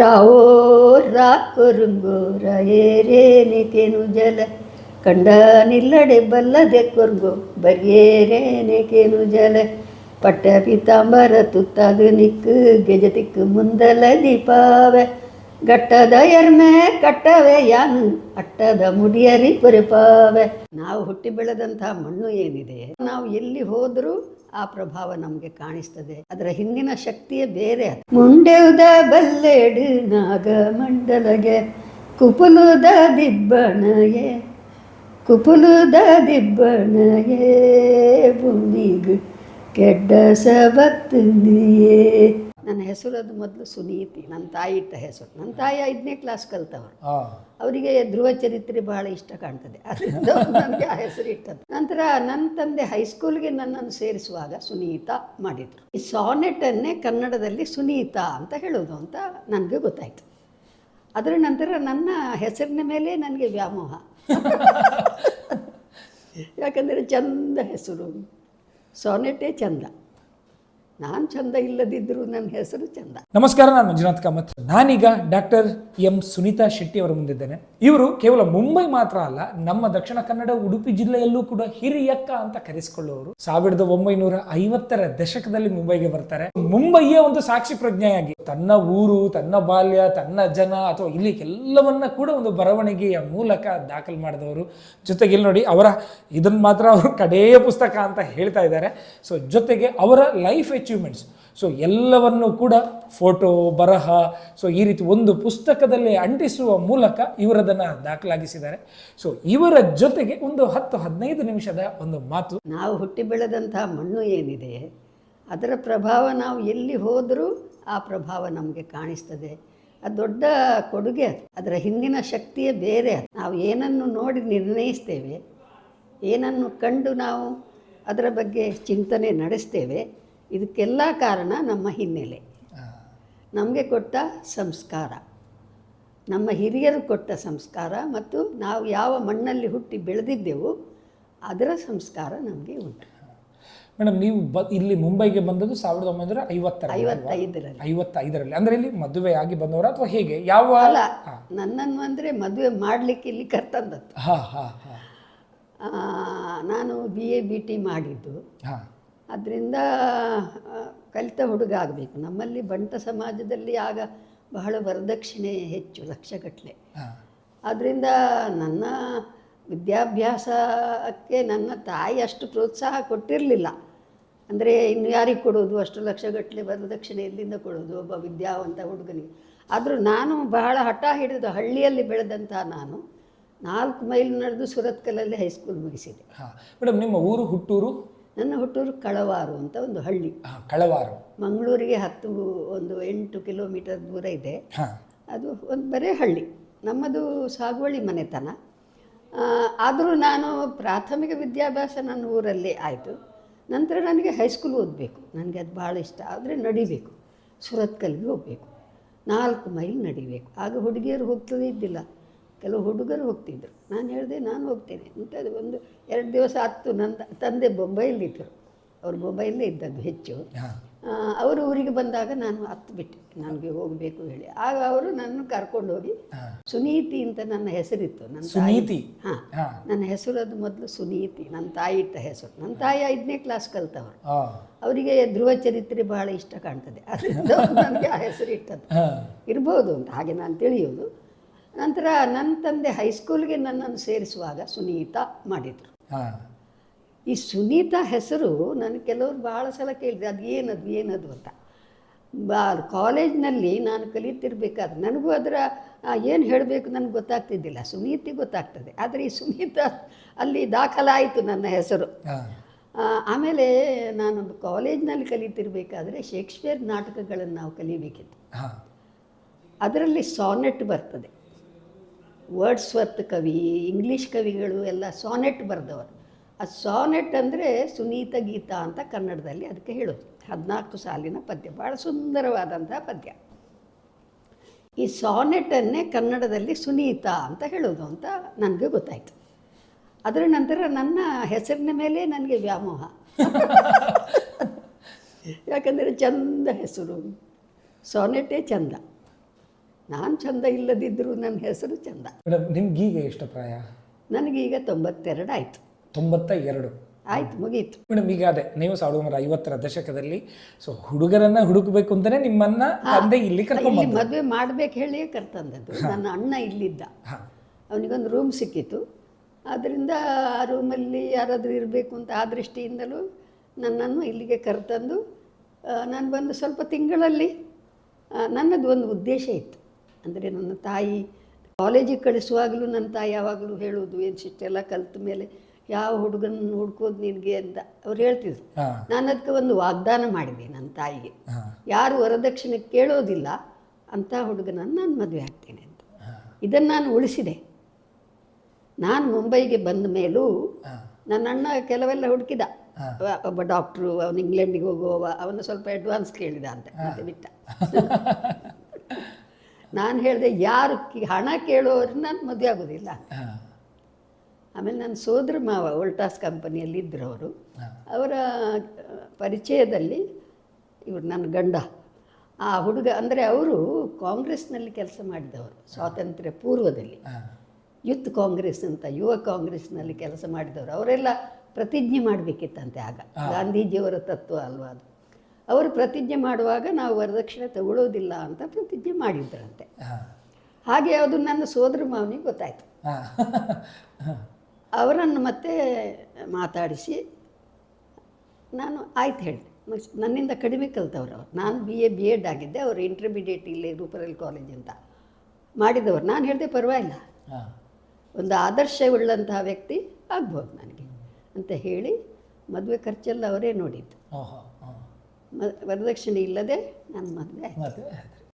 ರಾವೋ ಏರೇ ಏರೇನೆಕೆನು ಜಲ. ಕಂಡ ನಿಲ್ಲಡೆ ಬಲ್ಲದೆ ಕೊರ್ಗೋ ಬರ್ಯೇರೇನೆಕೆನು ಜಲ. ಪಟ್ಟ ಪಿತಾಂಬರ ತುತ್ತಾದು ನಿಕ್ಕು ಗೆಜತಿಕ್ಕು ಮುಂದಲ ದೀಪಾವೆ ಗಟ್ಟದ ಎರ್ಮೆ ಕಟ್ಟವೆ ಯಾನು ಅಟ್ಟದ ಮುಡಿಯರಿ ಪರಿಪಾವೆ ನಾವು ಹುಟ್ಟಿ ಬೆಳೆದಂತಹ ಮಣ್ಣು ಏನಿದೆ? ನಾವು ಎಲ್ಲಿ ಹೋದರೂ ಆ ಪ್ರಭಾವ ನಮಗೆ ಕಾಣಿಸ್ತದೆ ಅದರ ಹಿಂದಿನ ಶಕ್ತಿಯೇ ಬೇರೆ. ಮುಂಡೆವುದ ಬಲ್ಲೆಡು ನಾಗ ಮಂಡಲಗೆ ಕುಪುಲುದ ದಿಬ್ಬಣಯೇ ಕುಪುಲುದ ದಿಬ್ಬಣಯೇ ಭೂಮಿಗೆ ಕೆಡ್ಡ ಸಬಕ್ತಿಯೇ ನನ್ನ ಹೆಸರು ಅದು ಮೊದಲು ಸುನೀತಿ ನನ್ನ ತಾಯಿ ಇಟ್ಟ ಹೆಸರು. ನನ್ನ ತಾಯಿ ಐದನೇ ಕ್ಲಾಸ್ ಕಲಿತವರು ಅವರಿಗೆ ಧ್ರುವ ಚರಿತ್ರೆ ಬಹಳ ಇಷ್ಟ ಕಾಣ್ತದೆ. ಅದರಿಂದ ನನಗೆ ಆ ಹೆಸರು ಇಟ್ಟದ್ದು. ನಂತರ ನನ್ನ ತಂದೆ ಹೈಸ್ಕೂಲ್ಗೆ ನನ್ನನ್ನು ಸೇರಿಸುವಾಗ ಸುನೀತಾ ಮಾಡಿದರು. ಈ ಸಾನೆಟನ್ನೇ ಕನ್ನಡದಲ್ಲಿ ಸುನೀತಾ ಅಂತ ಹೇಳೋದು ಅಂತ ನನಗೆ ಗೊತ್ತಾಯಿತು. ಅದರ ನಂತರ ನನ್ನ ಹೆಸರಿನ ಮೇಲೆ ನನಗೆ ವ್ಯಾಮೋಹ. ಯಾಕಂದರೆ ಚಂದ ಹೆಸರು. ಸಾನೆಟೇ ಚಂದ. ನಾನು ಚಂದ ಇಲ್ಲದಿದ್ದರೂ ನನ್ನ ಹೆಸರು ಚಂದ. ನಮಸ್ಕಾರ, ನಾನು ಮಂಜುನಾಥ್ ಕಾಮತ್. ನಾನೀಗ ಡಾಕ್ಟರ್ ಎಂ ಸುನೀತಾ ಶೆಟ್ಟಿ ಅವರ ಮುಂದಿದ್ದೇನೆ. ಇವರು ಕೇವಲ ಮುಂಬೈ ಮಾತ್ರ ಅಲ್ಲ, ನಮ್ಮ ದಕ್ಷಿಣ ಕನ್ನಡ, ಉಡುಪಿ ಜಿಲ್ಲೆಯಲ್ಲೂ ಕೂಡ ಹಿರಿಯಕ್ಕ ಅಂತ ಕರೆಸಿಕೊಳ್ಳುವವರು. ಸಾವಿರದ ಒಂಬೈನೂರ ಐವತ್ತರ ದಶಕದಲ್ಲಿ ಮುಂಬೈಗೆ ಬರ್ತಾರೆ. ಮುಂಬೈಯ ಒಂದು ಸಾಕ್ಷಿ ಪ್ರಜ್ಞೆಯಾಗಿ ತನ್ನ ಊರು, ತನ್ನ ಬಾಲ್ಯ, ತನ್ನ ಜನ ಅಥವಾ ಇಲ್ಲಿ ಎಲ್ಲವನ್ನ ಕೂಡ ಒಂದು ಬರವಣಿಗೆಯ ಮೂಲಕ ದಾಖಲು ಮಾಡಿದವರು. ಜೊತೆಗೆ ಇಲ್ಲಿ ನೋಡಿ, ಅವರ ಇದನ್ನ ಮಾತ್ರ ಅವರು ಕಡೆಯ ಪುಸ್ತಕ ಅಂತ ಹೇಳ್ತಾ ಇದ್ದಾರೆ. ಸೊ ಜೊತೆಗೆ ಅವರ ಲೈಫ್ ಅಚೀವ್ಮೆಂಟ್ಸ್ ಸೊ ಎಲ್ಲವನ್ನು ಕೂಡ ಫೋಟೋ ಬರಹ ಸೊ ಈ ರೀತಿ ಒಂದು ಪುಸ್ತಕದಲ್ಲಿ ಅಂಟಿಸುವ ಮೂಲಕ ಇವರದನ್ನು ದಾಖಲಾಗಿಸಿದ್ದಾರೆ. ಸೊ ಇವರ ಜೊತೆಗೆ ಒಂದು ಹತ್ತು ಹದಿನೈದು ನಿಮಿಷದ ಒಂದು ಮಾತು. ನಾವು ಹುಟ್ಟಿ ಬೆಳೆದಂತಹ ಮಣ್ಣು ಏನಿದೆ, ಅದರ ಪ್ರಭಾವ ನಾವು ಎಲ್ಲಿ ಹೋದರೂ ಆ ಪ್ರಭಾವ ನಮಗೆ ಕಾಣಿಸ್ತದೆ. ಅದು ದೊಡ್ಡ ಕೊಡುಗೆ ಅದು. ಅದರ ಹಿಂದಿನ ಶಕ್ತಿಯೇ ಬೇರೆ ಅದು. ನಾವು ಏನನ್ನು ನೋಡಿ ನಿರ್ಣಯಿಸ್ತೇವೆ, ಏನನ್ನು ಕಂಡು ನಾವು ಅದರ ಬಗ್ಗೆ ಚಿಂತನೆ ನಡೆಸ್ತೇವೆ ಇದಕ್ಕೆಲ್ಲ ಕಾರಣ ನಮ್ಮ ಹಿನ್ನೆಲೆ. ನಮಗೆ ಕೊಟ್ಟ ಸಂಸ್ಕಾರ. ನಮ್ಮ ಹಿರಿಯರು ಕೊಟ್ಟ ಸಂಸ್ಕಾರ ಮತ್ತು ನಾವು ಯಾವ ಮಣ್ಣಲ್ಲಿ ಹುಟ್ಟಿ ಬೆಳೆದಿದ್ದೆವು ಅದರ ಸಂಸ್ಕಾರ ನಮಗೆ ಉಂಟು. ಮೇಡಮ್ ನೀವು ಬ ಇಲ್ಲಿ ಮುಂಬೈಗೆ ಬಂದದ್ದು ಸಾವಿರದ ಒಂಬೈನೂರ ಐವತ್ತರ ಐವತ್ತೈದರಲ್ಲಿ. ಐವತ್ತೈದರಲ್ಲಿ. ಅಂದರೆ ಇಲ್ಲಿ ಮದುವೆ ಆಗಿ ಬಂದವರ ಅಥವಾ ಹೇಗೆ? ಯಾವ ಅಲ್ಲ ನನ್ನನ್ನು ಅಂದರೆ ಮದುವೆ ಮಾಡಲಿಕ್ಕೆ ಇಲ್ಲಿ ಕರ್ತಂದದ್ದು. ಹಾಂ ಹಾಂ ಹಾ. ನಾನು ಬಿ ಎ ಬಿ ಟಿ ಮಾಡಿದ್ದು. ಹಾ. ಅದರಿಂದ ಕಲಿತ ಹುಡುಗ ಆಗಬೇಕು. ನಮ್ಮಲ್ಲಿ ಬಂಟ ಸಮಾಜದಲ್ಲಿ ಆಗ ಬಹಳ ವರದಕ್ಷಿಣೆ ಹೆಚ್ಚು ಲಕ್ಷಗಟ್ಟಲೆ. ಅದರಿಂದ ಆದ್ದರಿಂದ ನನ್ನ ವಿದ್ಯಾಭ್ಯಾಸಕ್ಕೆ ನನ್ನ ತಾಯಿ ಅಷ್ಟು ಪ್ರೋತ್ಸಾಹ ಕೊಟ್ಟಿರಲಿಲ್ಲ. ಅಂದರೆ ಇನ್ನು ಯಾರಿಗೆ ಕೊಡೋದು? ಅಷ್ಟು ಲಕ್ಷಗಟ್ಟಲೆ ವರದಕ್ಷಿಣೆ ಎಲ್ಲಿಂದ ಕೊಡೋದು ಒಬ್ಬ ವಿದ್ಯಾವಂತ ಹುಡುಗನಿಗೆ? ಆದರೂ ನಾನು ಬಹಳ ಹಠ ಹಿಡಿದು ಹಳ್ಳಿಯಲ್ಲಿ ಬೆಳೆದಂಥ ನಾನು ನಾಲ್ಕು ಮೈಲ್ ನಡೆದು ಸುರತ್ಕಲಲ್ಲಿ ಹೈಸ್ಕೂಲ್ ಮುಗಿಸಿದೆ. ಹಾಂ. ಮೇಡಮ್ ನಿಮ್ಮ ಊರು ಹುಟ್ಟೂರು? ನನ್ನ ಹುಟ್ಟೂರು ಕಳವಾರು ಅಂತ ಒಂದು ಹಳ್ಳಿ. ಕಳವಾರು. ಮಂಗಳೂರಿಗೆ ಹತ್ತು ಒಂದು ಎಂಟು ಕಿಲೋಮೀಟರ್ ದೂರ ಇದೆ. ಅದು ಒಂದು ಬರೇ ಹಳ್ಳಿ. ನಮ್ಮದು ಸಾಗುವಳಿ ಮನೆತನ. ಆದರೂ ನಾನು ಪ್ರಾಥಮಿಕ ವಿದ್ಯಾಭ್ಯಾಸ ನನ್ನ ಊರಲ್ಲೇ ಆಯಿತು. ನಂತರ ನನಗೆ ಹೈಸ್ಕೂಲ್ ಓದಬೇಕು. ನನಗೆ ಅದು ಭಾಳ ಇಷ್ಟ. ಆದರೆ ನಡಿಬೇಕು. ಸುರತ್ಕಲ್ಗೆ ಹೋಗಬೇಕು. ನಾಲ್ಕು ಮೈಲ್ ನಡಿಬೇಕು. ಆಗ ಹುಡುಗಿಯರು ಹೋಗ್ತದೆ ಇದ್ದಿಲ್ಲ. ಕೆಲವು ಹುಡುಗರು ಹೋಗ್ತಿದ್ದರು ನಾನು ಹೇಳಿದೆ ನಾನು ಹೋಗ್ತೇನೆ. ಅಂತ ಒಂದು ಎರಡು ದಿವಸ ಹತ್ತು ನನ್ನ ತಂದೆ ಬೊಂಬೈಲಿದ್ದರು ಅವರು ಬೊಂಬೈಲೇ ಇದ್ದದ್ದು ಹೆಚ್ಚು. ಅವರು ಊರಿಗೆ ಬಂದಾಗ ನಾನು ಹತ್ತು ಬಿಟ್ಟೆ. ನನಗೆ ಹೋಗಬೇಕು ಹೇಳಿ. ಆಗ ಅವರು ನನ್ನ ಕರ್ಕೊಂಡು ಹೋಗಿ ಸುನೀತಿ ಅಂತ ನನ್ನ ಹೆಸರಿತ್ತು. ನನ್ನ ಸುನೀತಿ? ಹಾಂ. ನನ್ನ ಹೆಸರು ಅದು ಮೊದಲು ಸುನೀತಿ. ನನ್ನ ತಾಯಿ ಇಟ್ಟ ಹೆಸರು. ನನ್ನ ತಾಯಿ ಐದನೇ ಕ್ಲಾಸ್ ಕಲ್ತವರು ಅವರಿಗೆ ಧ್ರುವ ಚರಿತ್ರೆ ಬಹಳ ಇಷ್ಟ ಕಾಣ್ತದೆ. ಅದರಿಂದ ನನಗೆ ಆ ಹೆಸರು ಇಟ್ಟದ್ದು. ಇರ್ಬೋದು ಅಂತ. ಹಾಗೆ ನಾನು ತಿಳಿಯೋದು ನಂತರ ನನ್ನ ತಂದೆ ಹೈಸ್ಕೂಲ್ಗೆ ನನ್ನನ್ನು ಸೇರಿಸುವಾಗ ಸುನೀತಾ ಮಾಡಿದರು. ಈ ಸುನೀತಾ ಹೆಸರು ನಾನು ಕೆಲವರು ಭಾಳ ಸಲ ಕೇಳಿದೆ ಅದು ಏನದು ಏನದು ಅಂತ. ಬಾ ಕಾಲೇಜ್ನಲ್ಲಿ ನಾನು ಕಲಿತಿರ್ಬೇಕಾದ್ರೆ ನನಗೂ ಅದರ ಏನು ಹೇಳಬೇಕು ನನಗೆ ಗೊತ್ತಾಗ್ತಿದ್ದಿಲ್ಲ. ಸುನೀತಿ ಗೊತ್ತಾಗ್ತದೆ. ಆದರೆ ಈ ಸುನೀತಾ ಅಲ್ಲಿ ದಾಖಲಾಯಿತು ನನ್ನ ಹೆಸರು. ಆಮೇಲೆ ನಾನು ಕಾಲೇಜ್ನಲ್ಲಿ ಕಲಿತಿರ್ಬೇಕಾದ್ರೆ ಶೇಕ್ಸ್ಪಿಯರ್ ನಾಟಕಗಳನ್ನು ನಾವು ಕಲಿಬೇಕಿತ್ತು. ಅದರಲ್ಲಿ ಸಾನೆಟ್ ಬರ್ತದೆ. ವರ್ಡ್ಸ್ ಸ್ವತ್ ಕವಿ ಇಂಗ್ಲೀಷ್ ಕವಿಗಳು ಎಲ್ಲ ಸಾನೆಟ್ ಬರೆದವರು. ಆ ಸಾನೆಟ್ ಅಂದರೆ ಸುನೀತ ಗೀತಾ ಅಂತ ಕನ್ನಡದಲ್ಲಿ ಅದಕ್ಕೆ ಹೇಳೋದು. ಹದಿನಾಲ್ಕು ಸಾಲಿನ ಪದ್ಯ. ಭಾಳ ಸುಂದರವಾದಂಥ ಪದ್ಯ. ಈ ಸಾನೆಟನ್ನೇ ಕನ್ನಡದಲ್ಲಿ ಸುನೀತ ಅಂತ ಹೇಳೋದು ಅಂತ ನನಗೆ ಗೊತ್ತಾಯಿತು. ಅದರ ನಂತರ ನನ್ನ ಹೆಸರಿನ ಮೇಲೆ ನನಗೆ ವ್ಯಾಮೋಹ. ಯಾಕಂದರೆ ಚಂದ ಹೆಸರು. ಸಾನೆಟೇ ಚಂದ. ನಾನು ಚಂದ ಇಲ್ಲದಿದ್ದರೂ ನನ್ನ ಹೆಸರು ಚಂದ. ಮೇಡಮ್ ನಿಮ್ಗೀಗ ಎಷ್ಟು ಪ್ರಾಯ ನನಗೀಗ ತೊಂಬತ್ತೆರಡು ಆಯಿತು. ತೊಂಬತ್ತ ಎರಡು ಆಯ್ತು ಮುಗೀತು. ಮೇಡಮ್ ಈಗ ಅದೇ ನೀವು ಸಾವಿರದ ಒಂಬೈನೂರ ಐವತ್ತರ ದಶಕದಲ್ಲಿ ಸೊ ಹುಡುಗರನ್ನ ಹುಡುಕಬೇಕು ಅಂತಾನೆ ನಿಮ್ಮನ್ನ ತಂದೆ ಇಲ್ಲಿ ಕರ್ಕೊಂಡು ಇಲ್ಲಿ ಮದುವೆ ಮಾಡ್ಬೇಕು ಹೇಳಿಯೇ ಕರ್ತಂದದ್ದು. ನನ್ನ ಅಣ್ಣ ಇಲ್ಲಿದ್ದ. ಅವನಿಗೊಂದು ರೂಮ್ ಸಿಕ್ಕಿತ್ತು. ಆದ್ದರಿಂದ ಆ ರೂಮಲ್ಲಿ ಯಾರಾದರೂ ಇರಬೇಕು ಅಂತ ಆ ದೃಷ್ಟಿಯಿಂದಲೂ ನನ್ನನ್ನು ಇಲ್ಲಿಗೆ ಕರೆತಂದು ನಾನು ಬಂದು ಸ್ವಲ್ಪ ತಿಂಗಳಲ್ಲಿ ಆ, ನನ್ನದು ಒಂದು ಉದ್ದೇಶ ಇತ್ತು. ಅಂದರೆ ನನ್ನ ತಾಯಿ ಕಾಲೇಜಿಗೆ ಕಳಿಸುವಾಗಲೂ ನನ್ನ ತಾಯಿ ಯಾವಾಗಲೂ ಹೇಳೋದು ಏನು ಶಿಷ್ಟೆಲ್ಲ ಕಲಿತ ಮೇಲೆ ಯಾವ ಹುಡುಗನ ಹುಡ್ಕೋದು ನಿನಗೆ? ಅಂತ ಅವ್ರು ಹೇಳ್ತಿದ್ರು. ನಾನು ಅದಕ್ಕೆ ಒಂದು ವಾಗ್ದಾನ ಮಾಡಿದೆ ನನ್ನ ತಾಯಿಗೆ. ಯಾರು ವರದಕ್ಷಿಣೆ ಕೇಳೋದಿಲ್ಲ ಅಂಥ ಹುಡುಗನನ್ನು ನಾನು ಮದುವೆ ಆಗ್ತೇನೆ ಅಂತ. ಇದನ್ನು ನಾನು ಉಳಿಸಿದೆ. ನಾನು ಮುಂಬೈಗೆ ಬಂದ ಮೇಲೂ ನನ್ನ ಅಣ್ಣ ಕೆಲವೆಲ್ಲ ಹುಡುಕಿದ. ಒಬ್ಬ ಡಾಕ್ಟ್ರು ಅವನು ಇಂಗ್ಲೆಂಡಿಗೆ ಹೋಗುವವ ಅವನು ಸ್ವಲ್ಪ ಅಡ್ವಾನ್ಸ್ ಕೇಳಿದ ಅಂತ ಮತ್ತೆ ಬಿಟ್ಟ. ನಾನು ಹೇಳಿದೆ ಯಾರು ಹಣ ಕೇಳೋರು ನಾನು ಮದುವೆ ಆಗೋದಿಲ್ಲ. ಆಮೇಲೆ ನನ್ನ ಸೋದರ ಮಾವ ವೋಲ್ಟಾಸ್ ಕಂಪನಿಯಲ್ಲಿ ಇದ್ದರು ಅವರು. ಅವರ ಪರಿಚಯದಲ್ಲಿ ಇವರು ನನ್ನ ಗಂಡ. ಆ ಹುಡುಗ ಅಂದರೆ ಅವರು ಕಾಂಗ್ರೆಸ್ನಲ್ಲಿ ಕೆಲಸ ಮಾಡಿದವರು ಸ್ವಾತಂತ್ರ್ಯ ಪೂರ್ವದಲ್ಲಿ. ಯುತ್ ಕಾಂಗ್ರೆಸ್ ಅಂತ ಯುವ ಕಾಂಗ್ರೆಸ್ನಲ್ಲಿ ಕೆಲಸ ಮಾಡಿದವರು. ಅವರೆಲ್ಲ ಪ್ರತಿಜ್ಞೆ ಮಾಡಬೇಕಿತ್ತಂತೆ ಆಗ. ಗಾಂಧೀಜಿಯವರ ತತ್ವ ಅಲ್ವಾ ಅದು? ಅವರು ಪ್ರತಿಜ್ಞೆ ಮಾಡುವಾಗ ನಾವು ವರದಕ್ಷಿಣೆ ತಗೊಳ್ಳೋದಿಲ್ಲ ಅಂತ ಪ್ರತಿಜ್ಞೆ ಮಾಡಿದ್ರಂತೆ. ಹಾಗೆ ಅದು ನನ್ನ ಸೋದರ ಮಾವನಿಗೆ ಗೊತ್ತಾಯಿತು. ಅವರನ್ನು ಮತ್ತೆ ಮಾತಾಡಿಸಿ ನಾನು ಆಯ್ತು ಹೇಳಿದೆ. ನನ್ನಿಂದ ಕಡಿಮೆ ಕಲ್ತವ್ರು ಅವ್ರು. ನಾನು ಬಿ ಎ ಬಿ ಎಡ್ ಆಗಿದ್ದೆ. ಅವರು ಇಂಟರ್ಮೀಡಿಯೇಟ್ ಇಲ್ಲಿ ರೂಪರಲ್ ಕಾಲೇಜ್ ಅಂತ ಮಾಡಿದವರು. ನಾನು ಹೇಳಿದೆ ಪರವಾಗಿಲ್ಲ. ಒಂದು ಆದರ್ಶ ಉಳ್ಳಂತಹ ವ್ಯಕ್ತಿ ಆಗ್ಬೋದು ನನಗೆ ಅಂತ ಹೇಳಿ ಮದುವೆ ಖರ್ಚೆಲ್ಲ ಅವರೇ ನೋಡಿದ್ದು. ವರದಕ್ಷಿಣೆ ಇಲ್ಲದೆ ನನ್ನ ಮದುವೆ ಆಯ್ತು.